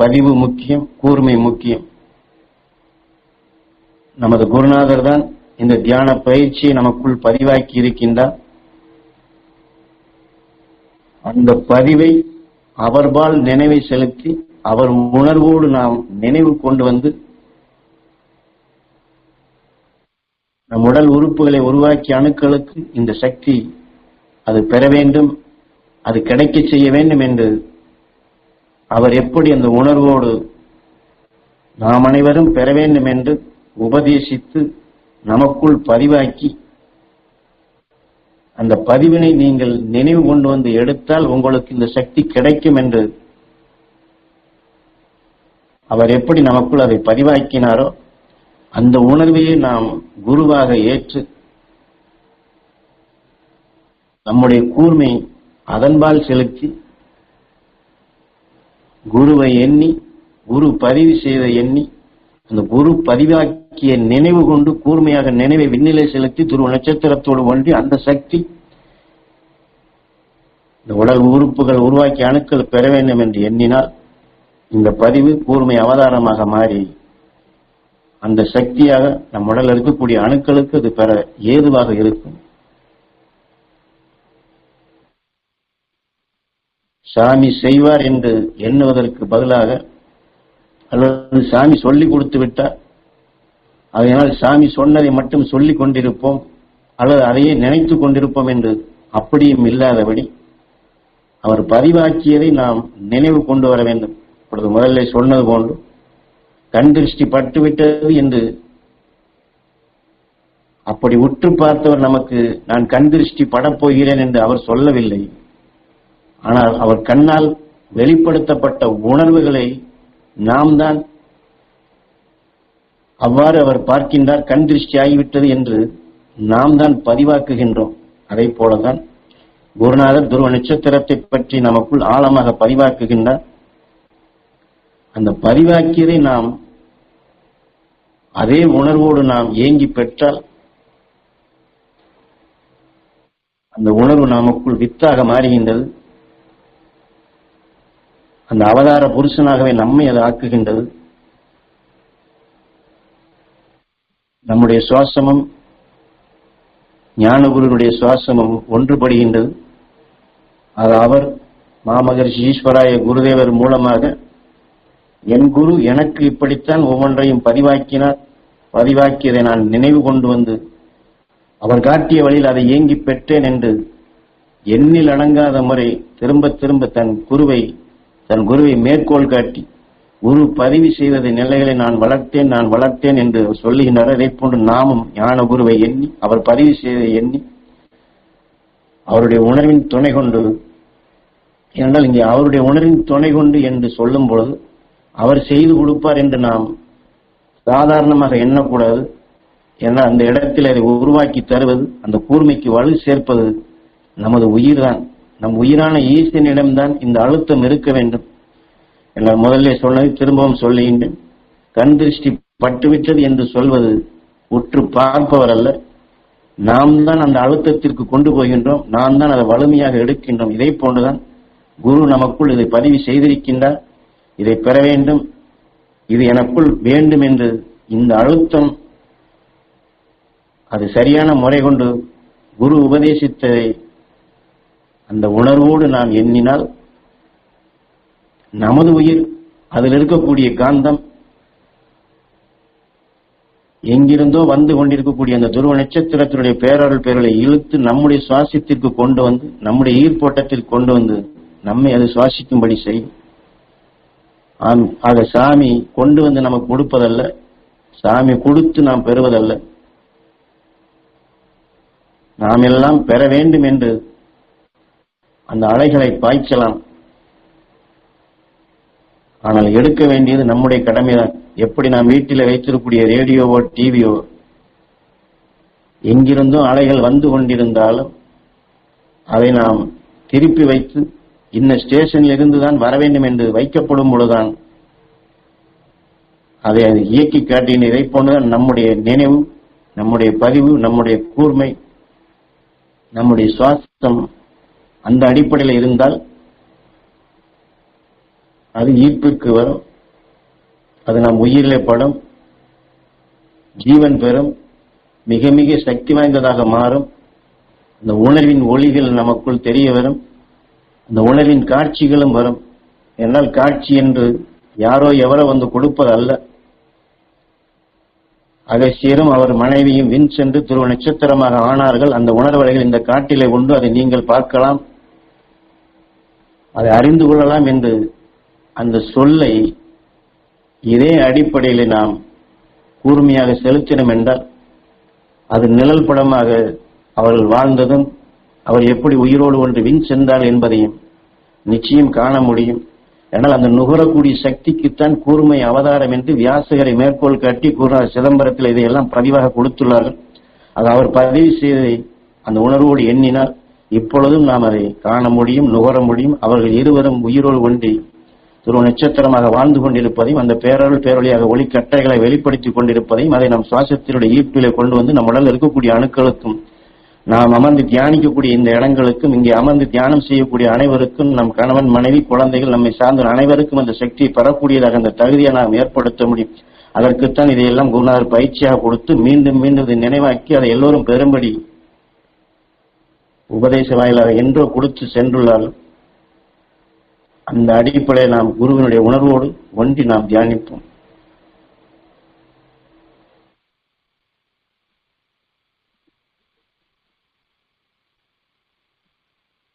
பதிவு முக்கியம் கூர்மை முக்கியம். நமது குருநாதர் தான் இந்த தியான பயிற்சியை நமக்குள் பதிவாக்கி இருக்கின்றார். அந்த பதிவை அவர்பால் நினைவை செலுத்தி அவர் உணர்வோடு நாம் நினைவு கொண்டு வந்து நம் உடல் உறுப்புகளை உருவாக்கிய அணுக்களுக்கு இந்த சக்தி அது பெற வேண்டும் அது கிடைக்க செய்ய வேண்டும் என்று அவர் எப்படி அந்த உணர்வோடு நாம் அனைவரும் பெற வேண்டும் என்று உபதேசித்து நமக்குள் பதிவாக்கி அந்த பதிவினை நீங்கள் நினைவு கொண்டு வந்து எடுத்தால் உங்களுக்கு இந்த சக்தி கிடைக்கும் என்று அவர் எப்படி நமக்குள் அதை பதிவாக்கினாரோ அந்த உணர்வையே நாம் குருவாக ஏற்று நம்முடைய கூர்மை அதன்பால் செலுத்தி குருவை எண்ணி குரு பதிவு செய்த எண்ணி அந்த குரு பதிவாக்கிய நினைவு கொண்டு கூர்மையாக நினைவை விண்ணிலை செலுத்தி துருவ நட்சத்திரத்தோடு ஒன்றி அந்த சக்தி இந்த உடல் உறுப்புகள் உருவாக்கி அணுக்கள் பெற வேண்டும் என்று எண்ணினால் இந்த பதிவு கூர்மை அவதாரமாக மாறி அந்த சக்தியாக நம் உடலில் இருக்கக்கூடிய அணுக்களுக்கு அது பெற ஏதுவாக இருக்கும். சாமி செய்வார் என்று எண்ணுவதற்கு பதிலாக அல்லது சாமி சொல்லி கொடுத்து விட்டார். அதனால் சாமி சொன்னதை மட்டும் சொல்லிக் கொண்டிருப்போம் அல்லது அதையே நினைத்து கொண்டிருப்போம் என்று அப்படியும் இல்லாதபடி அவர் பதிவாக்கியதை நாம் நினைவு கொண்டு வர வேண்டும். இப்பொழுது முதல்ல சொன்னது போன்று கண் திருஷ்டி பட்டுவிட்டது என்று அப்படி உற்று பார்த்தவர் நமக்கு நான் கண் திருஷ்டி படப்போகிறேன் என்று அவர் சொல்லவில்லை. ஆனால் அவர் கண்ணால் வெளிப்படுத்தப்பட்ட உணர்வுகளை நாம் தான் அவ்வாறு அவர் பார்க்கின்றார் கண் திருஷ்டி ஆகிவிட்டது என்று நாம் தான் பதிவாக்குகின்றோம். அதை போலதான் குருநாதர் துருவ நட்சத்திரத்தை பற்றி நமக்குள் ஆழமாக பதிவாக்குகின்றார். அந்த பதிவாக்கியதை நாம் அதே உணர்வோடு நாம் ஏங்கி பெற்றால் அந்த உணர்வு நமக்குள் வித்தாக மாறுகின்றது. அந்த அவதார புருஷனாகவே நம்மை அது ஆக்குகின்றது. நம்முடைய சுவாசமும் ஞானகுருனுடைய சுவாசமும் ஒன்றுபடுகின்றது. அது அவர் மாமகர்ஷி ஈஸ்வராய குருதேவர் மூலமாக என் குரு எனக்கு இப்படித்தான் ஒவ்வொன்றையும் பதிவாக்கினார் பதிவாக்கியதை நான் நினைவு கொண்டு வந்து அவர் காட்டிய வழியில் அதை ஏங்கி பெற்றேன் என்று எண்ணில் அடங்காத முறை திரும்ப திரும்ப தன் குருவை தன் குருவை மேற்கோள் காட்டி குரு பதிவு செய்வது நிலைகளை நான் வளர்த்தேன் நான் வளர்த்தேன் என்று சொல்லுகின்றார். அதே போன்று நாமும் ஞான குருவை எண்ணி அவர் பதிவு செய்ததை எண்ணி அவருடைய உணர்வின் துணை கொண்டு ஏனென்றால் இங்கே அவருடைய உணர்வின் துணை கொண்டு என்று சொல்லும் பொழுது அவர் செய்து கொடுப்பார் என்று நாம் சாதாரணமாக எண்ணக்கூடாது. ஏன்னா அந்த இடத்தில் அதை உருவாக்கி தருவது அந்த கூர்மைக்கு வலு சேர்ப்பது நமது உயிர்தான். நம் உயிரான ஈசனிடம்தான் இந்த அழுத்தம் இருக்க வேண்டும். என்னால் முதல்ல சொன்னதை திரும்பவும் சொல்லுகின்றேன். கண் திருஷ்டி பட்டுவிட்டது என்று சொல்வது உற்று பார்ப்பவர் அல்ல. நாம் தான் அந்த அழுத்தத்திற்கு கொண்டு போகின்றோம். நாம் தான் அதை வலிமையாக எடுக்கின்றோம். இதை போன்றுதான் குரு நமக்குள் இதை பதிவு செய்திருக்கின்றார். இதை பெற வேண்டும். இது எனக்குள் வேண்டும் என்று இந்த அழுத்தம் அது சரியான முறை கொண்டு குரு உபதேசித்ததை அந்த உணர்வோடு நாம் எண்ணினால் நமது உயிர் அதில் இருக்கக்கூடிய காந்தம் எங்கிருந்தோ வந்து கொண்டிருக்கக்கூடிய அந்த துருவ நட்சத்திரத்தினுடைய பேரருள் பேரலை இழுத்து நம்முடைய சுவாசத்திற்கு கொண்டு வந்து நம்முடைய ஈர்ப்போட்டத்தில் கொண்டு வந்து நம்மை அது சுவாசிக்கும்படி செய்யும் ஆம் ஆக சாமி கொண்டு வந்து நமக்கு கொடுப்பதல்ல. சாமி கொடுத்து நாம் பெறுவதல்ல. நாம் எல்லாம் பெற வேண்டும் என்று அந்த அலைகளை பாய்ச்சலாம். ஆனால் எடுக்க வேண்டியது நம்முடைய கடமைதான். எப்படி நாம் வீட்டில் வைத்திருக்கக்கூடிய ரேடியோவோ டிவியோ எங்கிருந்தும் அலைகள் வந்து கொண்டிருந்தாலும் அதை நாம் திருப்பி வைத்து இந்த ஸ்டேஷனில் இருந்துதான் வர வேண்டும் என்று வைக்கப்படும் பொழுதுதான் அதை அது இயக்கி காட்டின இதை போன்றுதான் நம்முடைய நினைவு நம்முடைய பதிவு நம்முடைய கூர்மை நம்முடைய சுவாசம் அந்த அடிப்படையில் இருந்தால் அது ஈர்ப்பிற்கு வரும். அது நாம் உயிரிலே படும். ஜீவன் பெறும். மிக மிக சக்தி வாய்ந்ததாக மாறும். அந்த உணர்வின் ஒளிகள் நமக்குள் தெரிய வரும். அந்த உணர்வின் காட்சிகளும் வரும். என்னால் காட்சி என்று யாரோ எவரோ வந்து கொடுப்பது அல்ல. அகசியரும் அவர் மனைவியும் வின் சென்று துருவ நட்சத்திரமாக ஆனார்கள். அந்த உணர்வலைகள் இந்த காட்டிலே உண்டு. அதை நீங்கள் பார்க்கலாம். அதை அறிந்து கொள்ளலாம் என்று அந்த சொல்லை இதே அடிப்படையில் நாம் கூர்மையாக செலுத்தினோம் என்றால் அது நிழல் படமாக அவர்கள் வாழ்ந்ததும் அவர் எப்படி உயிரோடு ஒன்று வின் சென்றார் என்பதையும் நிச்சயம் காண முடியும். ஆனால் அந்த நுகரக்கூடிய சக்திக்குத்தான் கூர்மை அவதாரம் என்று வியாசகரை மேற்கோள் காட்டி கூறினார் சிதம்பரத்தில் இதையெல்லாம் பதிவாக கொடுத்துள்ளார்கள். அது அவர் பதிவு செய்ததை அந்த உணர்வோடு எண்ணினால் இப்பொழுதும் நாம் அதை காண முடியும் நுகர முடியும். அவர்கள் இருவரும் உயிரோடு ஒன்றி துருவ நட்சத்திரமாக வாழ்ந்து கொண்டிருப்பதையும் அந்த பேரருள் பேரொழியாக ஒளிக்கட்டைகளை வெளிப்படுத்திக் கொண்டிருப்பதையும் அதை நம் சுவாசத்தினுடைய ஈர்ப்பிலே கொண்டு வந்து நம் உடல் இருக்கக்கூடிய அணுக்களுக்கும் நாம் அமர்ந்து தியானிக்கக்கூடிய இந்த இடங்களுக்கும் இங்கே அமர்ந்து தியானம் செய்யக்கூடிய அனைவருக்கும் நம் கணவன் மனைவி குழந்தைகள் நம்மை சார்ந்த அனைவருக்கும் அந்த சக்தியை பெறக்கூடியதாக அந்த தகுதியை நாம் ஏற்படுத்த முடியும். அதற்குத்தான் இதையெல்லாம் குருநாதர் பயிற்சியாக கொடுத்து மீண்டும் மீண்டும் இதை நினைவாக்கி அதை எல்லோரும் பெறும்படி உபதேச வாயிலாக என்றோ கொடுத்து சென்றுள்ளால் அந்த அடிப்படையை நாம் குருவினுடைய உணர்வோடு ஒன்றி நாம் தியானிப்போம்.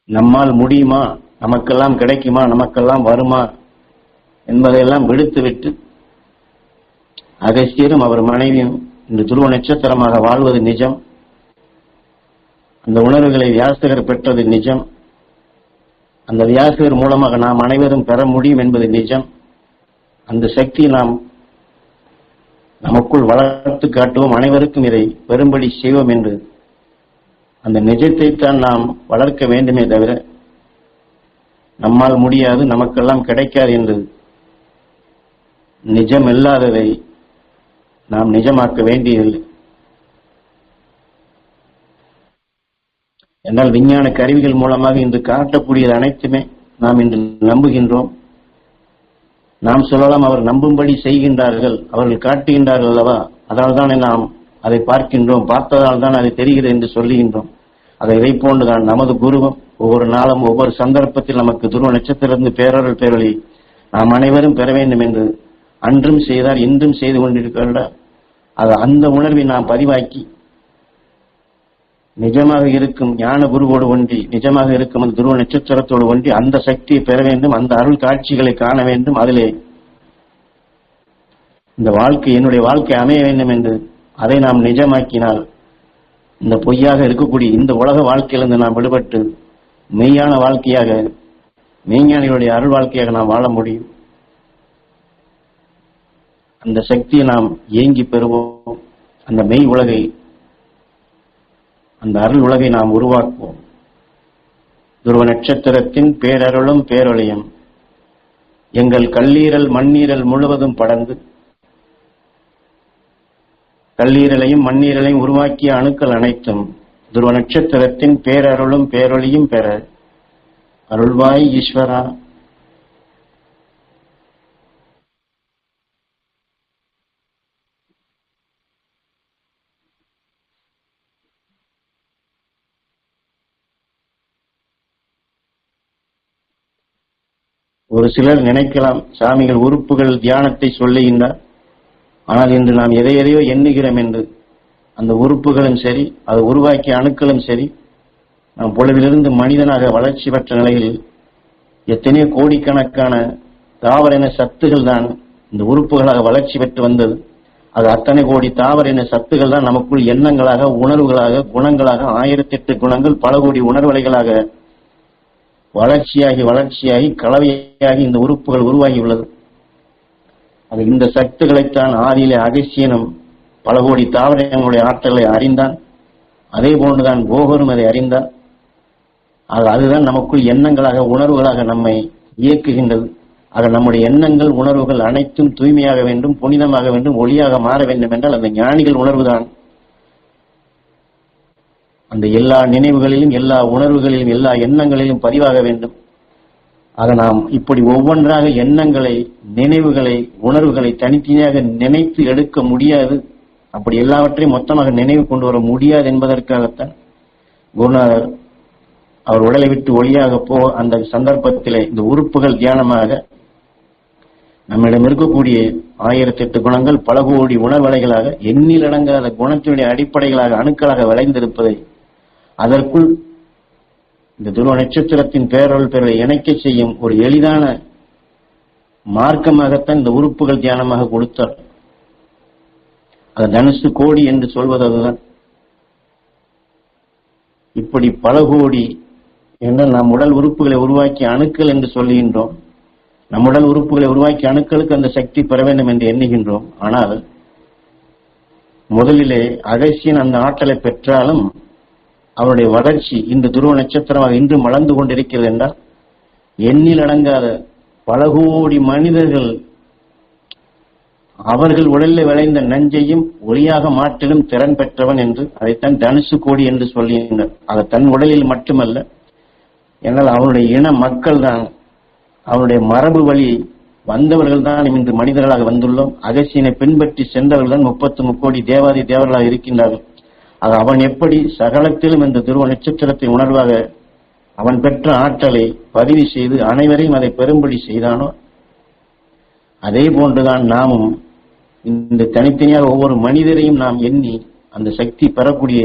நம்மால் முடியுமா? நமக்கெல்லாம் கிடைக்குமா? நமக்கெல்லாம் வருமா? என்பதையெல்லாம் விடுத்துவிட்டு அகஸ்தியரும் அவர் மனைவியும் இந்த துருவ நட்சத்திரமாக வாழ்வது நிஜம். அந்த உணர்வுகளை வியாசகர் பெற்றது நிஜம். அந்த வியாசகர் மூலமாக நாம் அனைவரும் பெற முடியும் என்பது நிஜம். அந்த சக்தி நாம் நமக்குள் வளர்த்து காட்டுவோம். அனைவருக்கும் இதை பெரும்படி செய்வோம் என்று அந்த நிஜத்தை தான் நாம் வளர்க்க வேண்டுமே தவிர நம்மால் முடியாது நமக்கெல்லாம் கிடைக்காது என்று நிஜம் இல்லாததை நாம் நிஜமாக்க வேண்டியதில்லை. என்றால் விஞ்ஞான கருவிகள் மூலமாக இன்று காட்டக்கூடியது அனைத்துமே நாம் இன்று நம்புகின்றோம். நாம் சொல்லலாம் அவர் நம்பும்படி செய்கின்றார்கள் அவர்கள் காட்டுகின்றார்கள் அல்லவா? அதனால் தானே நாம் அதை பார்க்கின்றோம் பார்த்ததால் தான் அது தெரிகிறது என்று சொல்லுகின்றோம். அதை இதை போன்றுதான் நமது குருவம் ஒவ்வொரு நாளும் ஒவ்வொரு சந்தர்ப்பத்தில் நமக்கு துருவ நட்சத்திரத்திலிருந்து பேரருள் பேரொழி நாம் அனைவரும் பெற வேண்டும் என்று அன்றும் செய்தார் இன்றும் செய்து கொண்டிருக்கின்ற அது அந்த உணர்வை நாம் பதிவாக்கி நிஜமாக இருக்கும் ஞான குருவோடு ஒன்றி நிஜமாக இருக்கும் அந்த துருவ நட்சத்திரத்தோடு ஒன்றி அந்த சக்தியை பெற வேண்டும் அந்த அருள் காட்சிகளை காண வேண்டும் அதிலே இந்த வாழ்க்கை என்னுடைய வாழ்க்கை அமைய வேண்டும் என்று அதை நாம் நிஜமாக்கினால் இந்த பொய்யாக இருக்கக்கூடிய இந்த உலக வாழ்க்கையிலிருந்து நாம் விடுபட்டு மெய்யான வாழ்க்கையாக மெய்ஞானிகளுடைய அருள் வாழ்க்கையாக நாம் வாழ முடியும். அந்த சக்தியை நாம் ஏங்கி பெறுவோம். அந்த மெய் உலகை அந்த அருள் உலகை நாம் உருவாக்குவோம். துருவ நட்சத்திரத்தின் பேரருளும் பேரொழியும் எங்கள் கல்லீரல் மண்ணீரல் முழுவதும் படர்ந்து கல்லீரலையும் மண்ணீரலையும் உருவாக்கிய அணுக்கள் அனைத்தும் துருவ நட்சத்திரத்தின் பேரருளும் பேரொழியும் பெற அருள்வாய் ஈஸ்வரா. ஒரு சிலர் நினைக்கலாம் சாமிகள் உறுப்புகள் தியானத்தை சொல்லுகின்றார். ஆனால் இன்று நாம் எதை எதையோ எண்ணுகிறோம் என்று அந்த உறுப்புகளும் சரி அது உருவாக்கிய அணுக்களும் சரி நாம் பொழுதிலிருந்து மனிதனாக வளர்ச்சி பெற்ற நிலையில் எத்தனையோ கோடிக்கணக்கான தாவர சத்துகள் தான் இந்த உறுப்புகளாக வளர்ச்சி பெற்று வந்தது. அது அத்தனை கோடி தாவரின சத்துகள் தான் நமக்குள் எண்ணங்களாக உணர்வுகளாக குணங்களாக ஆயிரத்தி எட்டு குணங்கள் பல கோடி உணர்வலைகளாக வளர்ச்சியாகி வளர்ச்சியாகி கலவையாகி இந்த உறுப்புகள் உருவாகி உள்ளது அது இந்த சக்திகளைத்தான் ஆதியிலே அகசியனும் பல கோடி தாவரங்களுடைய ஆற்றலை அறிந்தான். அதே போன்றுதான் போகரும் அதை அறிந்தான். அது அதுதான் நமக்குள் எண்ணங்களாக உணர்வுகளாக நம்மை இயக்குகின்றது. ஆக நம்முடைய எண்ணங்கள் உணர்வுகள் அனைத்தும் தூய்மையாக வேண்டும் புனிதமாக வேண்டும் ஒளியாக மாற வேண்டும் என்றால் அந்த ஞானிகள் உணர்வுதான். அந்த எல்லா நினைவுகளிலும் எல்லா உணர்வுகளிலும் எல்லா எண்ணங்களிலும் பதிவாக வேண்டும். ஆக நாம் இப்படி ஒவ்வொன்றாக எண்ணங்களை நினைவுகளை உணர்வுகளை தனித்தனியாக நினைத்து எடுக்க முடியாது. அப்படி எல்லாவற்றையும் மொத்தமாக நினைவு கொண்டு வர முடியாது என்பதற்காகத்தான் குருநாதர் அவர் உடலை விட்டு ஒளியாக போ அந்த சந்தர்ப்பத்திலே இந்த உறுப்புகள் தியானமாக நம்மிடம் இருக்கக்கூடிய ஆயிரத்தி எட்டு குணங்கள் பல கோடி உணர்வலைகளாக எண்ணில் அடங்காத குணத்தினுடைய அடிப்படைகளாக அணுக்களாக விளைந்திருப்பதை அதற்குள் இந்த துருவ நட்சத்திரத்தின் பேரொருள் பெறலை இணைக்க செய்யும் ஒரு எளிதான மார்க்கமாகத்தான் இந்த உறுப்புகள் தியானமாக கொடுத்தார். அது தனுசு கோடி என்று சொல்வது அதுதான். இப்படி பல கோடி என்று நம் உடல் உறுப்புகளை உருவாக்கி அணுக்கள் என்று சொல்லுகின்றோம் நம் உடல் உறுப்புகளை உருவாக்கி அணுக்களுக்கு அந்த சக்தி பெற வேண்டும் என்று எண்ணுகின்றோம். ஆனால் முதலிலே அகசியன் அந்த ஆற்றலை பெற்றாலும் அவருடைய வளர்ச்சி இந்த துருவ நட்சத்திரமாக இன்று மலர்ந்து கொண்டிருக்கிறது என்றால் எண்ணில் அடங்காத பல கோடி மனிதர்கள் அவர்கள் உடலில் விளைந்த நஞ்சையும் ஒளியாக மாற்றிலும் திறன் பெற்றவன் என்று அதைத்தான் தனுசு கோடி என்று சொல்லுகின்றனர் அது தன் உடலில் மட்டுமல்ல என்னால் அவனுடைய இன மக்கள் தான் அவனுடைய மரபு வழி வந்தவர்கள் தான் இன்று மனிதர்களாக வந்துள்ளோம். அகசியனை பின்பற்றி சென்றவர்கள் தான் முப்பத்து முக்கோடி தேவாதி தேவர்களாக இருக்கின்றார்கள். அது அவன் எப்படி சகலத்திலும் இந்த துருவ நட்சத்திரத்தின் உணர்வாக அவன் பெற்ற ஆற்றலை பதிவு செய்து அனைவரையும் அதை பெரும்படி செய்தானோ? அதே போன்றுதான் நாமும் இந்த தனித்தனியாக ஒவ்வொரு மனிதரையும் நாம் எண்ணி அந்த சக்தி பெறக்கூடிய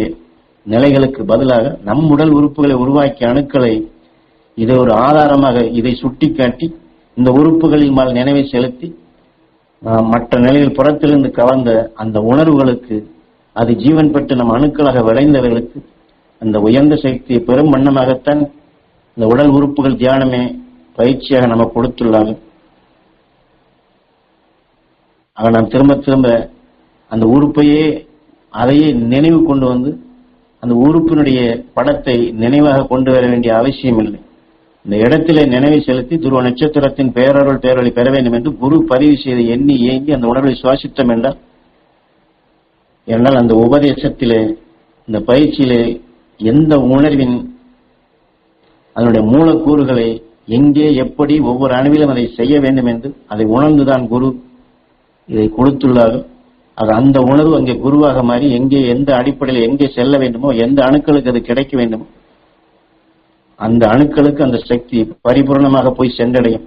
நிலைகளுக்கு பதிலாக நம் உடல் உறுப்புகளை உருவாக்கிய அணுக்களை இதை ஒரு ஆதாரமாக இதை சுட்டிக்காட்டி இந்த உறுப்புகளின் மேல் நினைவை செலுத்தி மற்ற நிலையில் புறத்திலிருந்து கவர்ந்த அந்த உணர்வுகளுக்கு அது ஜீவன் பெற்று நம் அணுக்களாக விளைந்தவர்களுக்கு அந்த உயர்ந்த சக்தியை பெரும் வண்ணமாகத்தான் இந்த உடல் உறுப்புகள் தியானமே பயிற்சியாக நம்ம கொடுத்துள்ளாங்க. ஆக நாம் திரும்ப திரும்ப அந்த உறுப்பையே அதையே நினைவு கொண்டு வந்து அந்த உறுப்பினுடைய படத்தை நினைவாக கொண்டு வர வேண்டிய அவசியம் இல்லை. இந்த இடத்திலே நினைவை செலுத்தி துருவ நட்சத்திரத்தின் பேரருள் பேரொழி பெற வேண்டும் என்று குரு பதிவு செய்து எண்ணி ஏங்கி அந்த உணர்வை சுவாசித்தம் என்றால் என்னால் அந்த உபதேசத்திலே இந்த பயிற்சியிலே எந்த உணர்வின் அதனுடைய மூலக்கூறுகளை எங்கே எப்படி ஒவ்வொரு அணுவிலும் அதை செய்ய வேண்டும் என்று அதை உணர்ந்துதான் குரு இதை கொடுத்துள்ளார்கள். அது அந்த உணர்வு அங்கே குருவாக மாறி எங்கே எந்த அடிப்படையில் எங்கே செல்ல வேண்டுமோ எந்த அணுக்களுக்கு அது கிடைக்க வேண்டுமோ அந்த அணுக்களுக்கு அந்த சக்தி பரிபூர்ணமாக போய் சென்றடையும்.